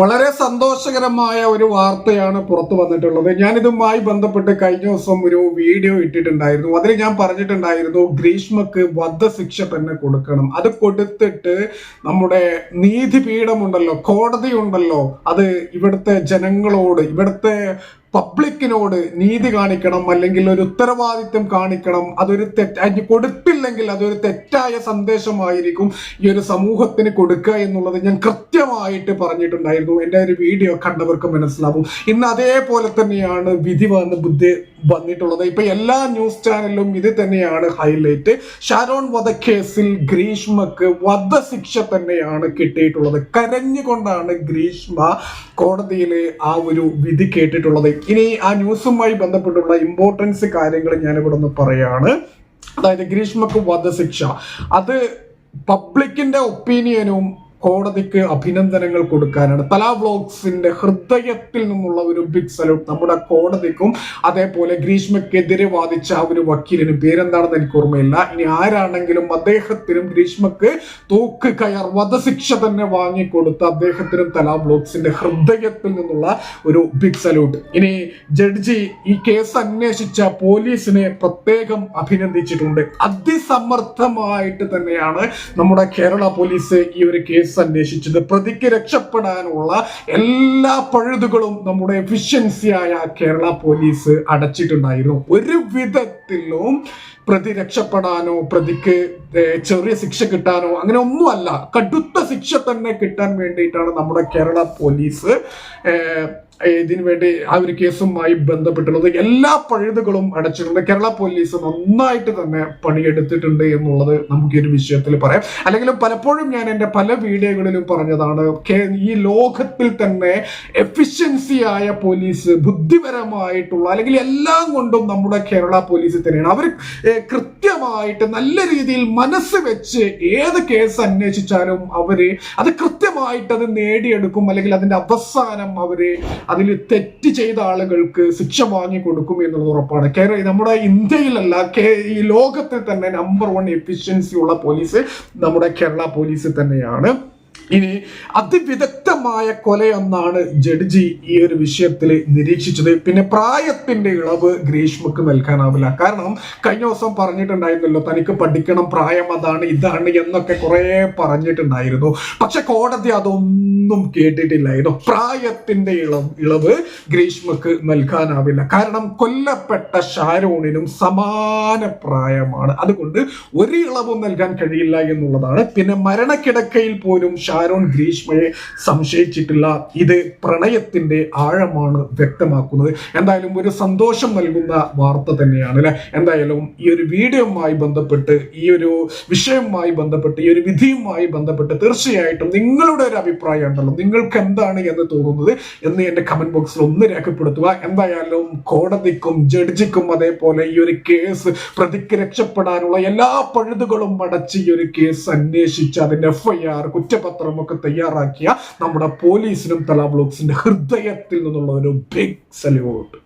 വളരെ സന്തോഷകരമായ ഒരു വാർത്തയാണ് പുറത്തു വന്നിട്ടുള്ളത്. ഞാനിതുമായി ബന്ധപ്പെട്ട് കഴിഞ്ഞ ദിവസം ഒരു വീഡിയോ ഇട്ടിട്ടുണ്ടായിരുന്നു. അതിൽ ഞാൻ പറഞ്ഞിട്ടുണ്ടായിരുന്നു ഗ്രീഷ്മക്ക് വധശിക്ഷ തന്നെ കൊടുക്കണം. അത് കൊടുത്തിട്ട് നമ്മുടെ നീതിപീഠമുണ്ടല്ലോ കോടതി ഉണ്ടല്ലോ അത് ഇവിടുത്തെ ജനങ്ങളോട് ഇവിടുത്തെ പബ്ലിക്കിനോട് നീതി കാണിക്കണം അല്ലെങ്കിൽ ഒരു ഉത്തരവാദിത്വം കാണിക്കണം അതൊരു തെറ്റ് അതിന് കൊടുത്തില്ലെങ്കിൽ അതൊരു തെറ്റായ സന്ദേശമായിരിക്കും ഈ ഒരു സമൂഹത്തിന് കൊടുക്കുക എന്നുള്ളത് ഞാൻ കൃത്യമായിട്ട് പറഞ്ഞിട്ടുണ്ടായിരുന്നു. എന്റെ ഒരു വീഡിയോ കണ്ടവർക്ക് മനസ്സിലാവും. ഇന്ന് അതേപോലെ തന്നെയാണ് വിധി വന്ന് ബുദ്ധി വന്നിട്ടുള്ളത്. ഇപ്പൊ എല്ലാ ന്യൂസ് ചാനലിലും ഇത് തന്നെയാണ് ഹൈലൈറ്റ് ഷാരോൺ വധക്കേസിൽ ഗ്രീഷ്മക്ക് വധശിക്ഷ തന്നെയാണ് കിട്ടിയിട്ടുള്ളത്. കരഞ്ഞുകൊണ്ടാണ് ഗ്രീഷ്മ കോടതിയിൽ ആ ഒരു വിധി കേട്ടിട്ടുള്ളത്. ഇനി ആ ന്യൂസുമായി ബന്ധപ്പെട്ടുള്ള ഇമ്പോർട്ടൻസ് കാര്യങ്ങൾ ഞാനിവിടെ ഒന്ന് പറയാണ്. അതായത് ഗ്രീഷ്മക്ക് വധശിക്ഷ. അത് പബ്ലിക്കിന്റെ ഒപ്പീനിയനും കോടതിക്ക് അഭിനന്ദനങ്ങൾ കൊടുക്കാനാണ്. തലാ വ്ലോഗ്സിന്റെ ഹൃദയത്തിൽ നിന്നുള്ള ഒരു ബിഗ് സല്യൂട്ട് നമ്മുടെ കോടതിക്കും അതേപോലെ ഗ്രീഷ്മക്കെതിരെ വാദിച്ച ആ ഒരു വക്കീലിന് പേരെന്താണെന്ന് എനിക്ക് ഓർമ്മയില്ല. ഇനി ആരാണെങ്കിലും അദ്ദേഹത്തിനും ഗ്രീഷ്മക്ക് തൂക്ക് കയർ വധശിക്ഷ തന്നെ വാങ്ങിക്കൊടുത്ത അദ്ദേഹത്തിനും തലാ വ്ലോഗ്സിന്റെ ഹൃദയത്തിൽ നിന്നുള്ള ഒരു ബിഗ് സല്യൂട്ട് ഇനി ജഡ്ജി ഈ കേസ് അന്വേഷിച്ച പോലീസിനെ പ്രത്യേകം അഭിനന്ദിച്ചിട്ടുണ്ട്. അതിസമർത്ഥമായിട്ട് തന്നെയാണ് നമ്മുടെ കേരള പോലീസ് ഈ ഒരു കേസ് അന്വേഷിച്ചത് പ്രതിക്ക് രക്ഷപ്പെടാനുള്ള എല്ലാ പഴുതുകളും നമ്മുടെ എഫിഷ്യൻസിയായ കേരള പോലീസ് അടച്ചിട്ടുണ്ടായിരുന്നു. ഒരു വിധത്തിലും പ്രതി രക്ഷപ്പെടാനോ പ്രതിക്ക് ചെറിയ ശിക്ഷ കിട്ടാനോ അങ്ങനെ ഒന്നുമല്ല. കടുത്ത ശിക്ഷ തന്നെ കിട്ടാൻ വേണ്ടിയിട്ടാണ് നമ്മുടെ കേരള പോലീസ് ഇതിനു വേണ്ടി ആ ഒരു കേസുമായി ബന്ധപ്പെട്ടുള്ളത് എല്ലാ പഴുതുകളും അടച്ചിട്ടുണ്ട്. കേരള പോലീസ് നന്നായിട്ട് തന്നെ പണിയെടുത്തിട്ടുണ്ട് എന്നുള്ളത് നമുക്ക് ഈ ഒരു വിഷയത്തിൽ പറയാം. അല്ലെങ്കിൽ പലപ്പോഴും ഞാൻ എന്റെ പല വീഡിയോകളിലും പറഞ്ഞതാണ് ഈ ലോകത്തിൽ തന്നെ എഫിഷ്യൻസി ആയ പോലീസ് ബുദ്ധിപരമായിട്ടുള്ള അല്ലെങ്കിൽ എല്ലാം കൊണ്ടും നമ്മുടെ കേരള പോലീസ് തന്നെയാണ്. അവർ ഏഹ്, കൃത്യമായിട്ട് നല്ല രീതിയിൽ മനസ്സ് വെച്ച് ഏത് കേസ് അന്വേഷിച്ചാലും അവർ അത് കൃത്യമായിട്ട് അത് നേടിയെടുക്കും അല്ലെങ്കിൽ അതിന്റെ അവസാനം അവർ അതിൽ തെറ്റ് ചെയ്ത ആളുകൾക്ക് ശിക്ഷ വാങ്ങി കൊടുക്കും എന്നുള്ളത് ഉറപ്പാണ്. കേരള നമ്മുടെ ഇന്ത്യയിലല്ല ഈ ലോകത്തിൽ തന്നെ നമ്പർ വൺ എഫിഷ്യൻസി ഉള്ള പോലീസ് നമ്മുടെ കേരള പോലീസ് തന്നെയാണ്. ഇനി അതിവിദഗ്ധമായ കൊലയെന്നാണ് ജഡ്ജി ഈ ഒരു വിഷയത്തിൽ നിരീക്ഷിച്ചത്. പിന്നെ പ്രായത്തിന്റെ ഇളവ് ഗ്രീഷ്മക്ക് നൽകാനാവില്ല. കാരണം കഴിഞ്ഞ ദിവസം പറഞ്ഞിട്ടുണ്ടായിരുന്നല്ലോ തനിക്ക് പഠിക്കണം പ്രായം അതാണ് ഇതാണ് എന്നൊക്കെ കുറെ പറഞ്ഞിട്ടുണ്ടായിരുന്നു. പക്ഷെ കോടതി അതൊന്നും കേട്ടിട്ടില്ലായിരുന്നു. പ്രായത്തിന്റെ ഇളവ് ഇളവ് ഗ്രീഷ്മക്ക് നൽകാനാവില്ല. കാരണം കൊല്ലപ്പെട്ട ഷാരൂണിനും സമാന പ്രായമാണ്. അതുകൊണ്ട് ഒരു ഇളവും നൽകാൻ കഴിയില്ല എന്നുള്ളതാണ്. പിന്നെ മരണക്കിടക്കയിൽ പോലും ഷാരൂൺ ഗ്രീഷ്മയെ സംശയിച്ചിട്ടില്ല ഇത് പ്രണയത്തിന്റെ ആഴമാണ് വ്യക്തമാക്കുന്നത്. എന്തായാലും ഒരു സന്തോഷം നൽകുന്ന വാർത്ത തന്നെയാണ് അല്ലെ? എന്തായാലും ഈ ഒരു വീഡിയോയുമായി ബന്ധപ്പെട്ട് ഈ ഒരു വിഷയവുമായി ബന്ധപ്പെട്ട് ഈ ഒരു വിധിയുമായി ബന്ധപ്പെട്ട് തീർച്ചയായിട്ടും നിങ്ങളുടെ ഒരു അഭിപ്രായം ഉണ്ടല്ലോ. നിങ്ങൾക്ക് എന്താണ് എന്ന് തോന്നുന്നത് എന്ന് എന്റെ കമന്റ് ബോക്സിൽ ഒന്ന് രേഖപ്പെടുത്തുക. എന്തായാലും കോടതിക്കും ജഡ്ജിക്കും അതേപോലെ ഈ ഒരു കേസ് പ്രതിക്ക് രക്ഷപ്പെടാനുള്ള എല്ലാ പഴുതുകളും അടച്ച് ഈ ഒരു കേസ് അന്വേഷിച്ച് അതിന്റെ എഫ്ഐആർ കുറ്റപത്രമൊക്കെ തയ്യാറാക്കിയ തയ്യാറാക്കിയ നമ്മുടെ പോലീസിനും തല ബ്ലോക്സിന്റെ ഹൃദയത്തിൽ നിന്നുള്ള ഒരു ബിഗ് സല്യൂട്ട്.